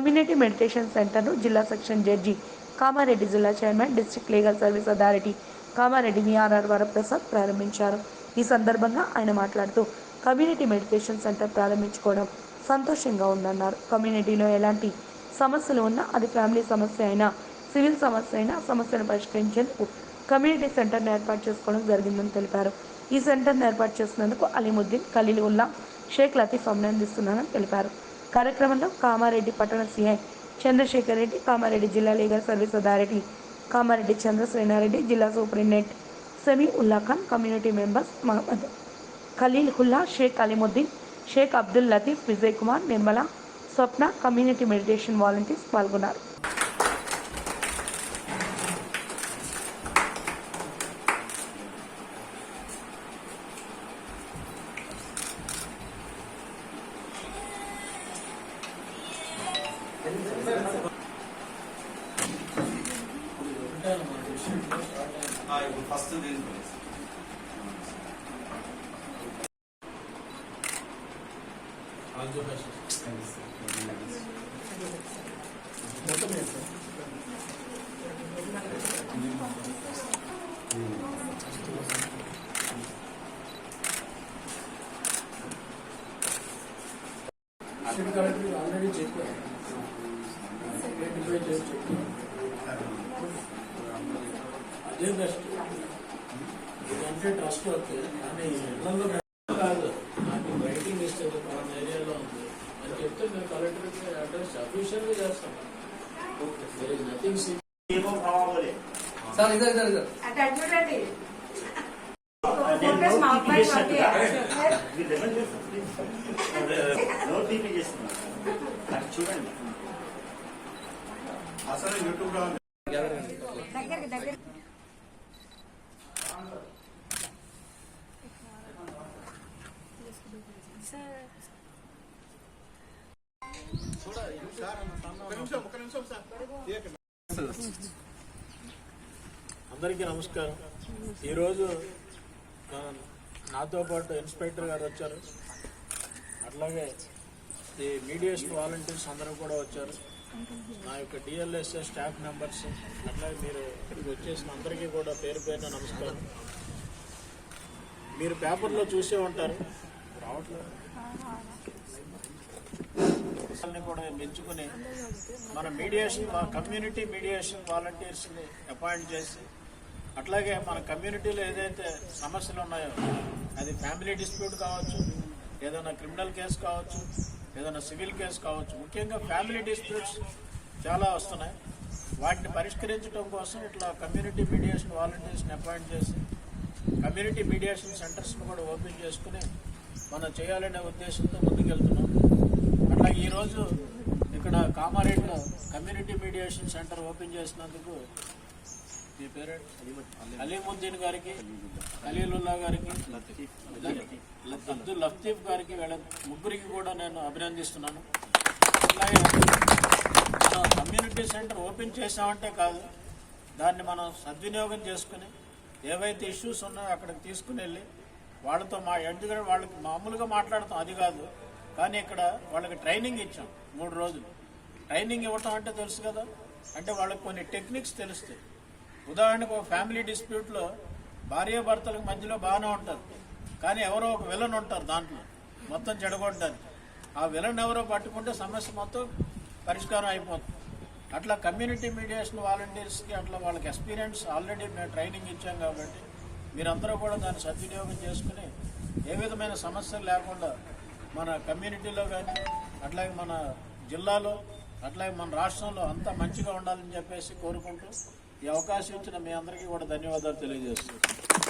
Community meditation సెంటర్ను జిల్లా section judge Kamareddy జిల్లా chairman district legal service authority Kamareddy VRR Varaprasad ప్రారంభించారు. ఈ సందర్భంగా ఆయన మాట్లాడుతూ కమ్యూనిటీ మెడిటేషన్ సెంటర్ ప్రారంభించుకోవడం సంతోషంగా ఉందన్నారు. కమ్యూనిటీలో ఎలాంటి సమస్యలు ఉన్నా అది ఫ్యామిలీ సమస్య అయినా సివిల్ సమస్య అయినా సమస్యను పరిష్కరించేందుకు కమ్యూనిటీ సెంటర్ను ఏర్పాటు చేసుకోవడం జరిగిందని తెలిపారు. ఈ సెంటర్ను ఏర్పాటు చేసినందుకు అలీముద్దీన్ ఖలీల్ ఉల్లా షేక్ లతీఫ్ అభినందిస్తున్నానని తెలిపారు. కార్యక్రమంలో కామారెడ్డి పట్టణ సిఐ చంద్రశేఖర్ రెడ్డి కామారెడ్డి జిల్లా లీగల్ సర్వీస్ అథారిటీ కామారెడ్డి చంద్రశ్రేణారెడ్డి జిల్లా superintendent Sami Ulla Khan community members Mohammed Khaleel Hulla Sheikh Aleemuddin Sheikh Abdul Latif Vijay Kumar Nirmala Swapna community meditation volunteers పాల్గొన్నారు. ఫస్ట్ దీని అసిడ్ కలెక్టర్ అదే బెస్ట్ ఇదంటే ట్రస్ట్ ఓకే కానీ ఇళ్ళలో కాదు నాకు రైటింగ్ ఇస్తే పలానా ఏరియాలో ఉంది అని చెప్తే మేము కలెక్టర్కి అడ్రస్ అఫీషియల్గా చేస్తాం నథింగ్ సార్ చూడండి. అసలు యూట్యూబ్లో దగ్గరికి దగ్గర అందరికీ నమస్కారం. ఈరోజు నాతో పాటు ఇన్స్పెక్టర్ గారు వచ్చారు. అట్లాగే ఈ మీడియేషన్ వాలంటీర్స్ అందరూ కూడా వచ్చారు. నా యొక్క డిఎల్ఎస్ఎస్ స్టాఫ్ మెంబర్స్ అట్లాగే మీరు ఇక్కడికి వచ్చేసిన అందరికీ కూడా పేరు పేరున నమస్కారం. మీరు పేపర్లో చూసే ఉంటారు. రావట్లేదు. కూడా ఎంచుకుని మన మీడియేషన్ మా కమ్యూనిటీ మీడియేషన్ వాలంటీర్స్ని అపాయింట్ చేసి అట్లాగే మన కమ్యూనిటీలో ఏదైతే సమస్యలు ఉన్నాయో అది ఫ్యామిలీ డిస్ప్యూట్ కావచ్చు ఏదైనా క్రిమినల్ కేసు కావచ్చు ఏదైనా సివిల్ కేసు కావచ్చు ముఖ్యంగా ఫ్యామిలీ డిస్ప్యూట్స్ చాలా వస్తున్నాయి. వాటిని పరిష్కరించడం కోసం ఇట్లా కమ్యూనిటీ మీడియేషన్ వాలంటీర్స్ని అపాయింట్ చేసి కమ్యూనిటీ మీడియేషన్ సెంటర్స్ని కూడా ఓపెన్ చేసుకుని మనం చేయాలనే ఉద్దేశంతో ముందుకెళ్తున్నాం. అట్లా ఈరోజు ఇక్కడ కామారెడ్డిలో కమ్యూనిటీ మీడియేషన్ సెంటర్ ఓపెన్ చేసినందుకు అలీముద్దీన్ గారికి ఖలీలుల్లా గారికి అబ్దుల్ లఫ్తీఫ్ గారికి వీళ్ళ ముగ్గురికి కూడా నేను అభినందిస్తున్నాను. అట్లాగే కమ్యూనిటీ సెంటర్ ఓపెన్ చేసామంటే కాదు దాన్ని మనం సద్వినియోగం చేసుకుని ఏవైతే ఇష్యూస్ ఉన్నాయో అక్కడికి తీసుకుని వెళ్ళి వాళ్ళతో మా ఎందుకంటే వాళ్ళకి మామూలుగా మాట్లాడతాం అది కాదు. కానీ ఇక్కడ వాళ్ళకి ట్రైనింగ్ ఇచ్చాం మూడు రోజులు. ట్రైనింగ్ ఇవ్వటం అంటే తెలుసు కదా? అంటే వాళ్ళకి కొన్ని టెక్నిక్స్ తెలుస్తాయి. ఉదాహరణకు ఒక ఫ్యామిలీ డిస్ప్యూట్లో భార్యాభర్తలకు మధ్యలో బాగానే ఉంటారు కానీ ఎవరో ఒక విలన్ ఉంటారు దాంట్లో. మొత్తం చెడగొట్టడానికి. ఆ విలన్ ఎవరో పట్టుకుంటే సమస్య మొత్తం పరిష్కారం అయిపోతుంది. అట్లా కమ్యూనిటీ మీడియేషన్ వాలంటీర్స్కి అట్లా వాళ్ళకి ఎక్స్పీరియన్స్ ఆల్రెడీ మేము ట్రైనింగ్ ఇచ్చాం కాబట్టి మీరందరూ కూడా దాన్ని సద్వినియోగం చేసుకుని ఏ విధమైన సమస్యలు లేకుండా మన కమ్యూనిటీలో కానీ అట్లాగే మన జిల్లాలో అట్లాగే మన రాష్ట్రంలో అంతా మంచిగా ఉండాలని చెప్పేసి కోరుకుంటూ ఈ అవకాశం ఇచ్చిన మీ అందరికీ కూడా ధన్యవాదాలు తెలియజేస్తున్నాను.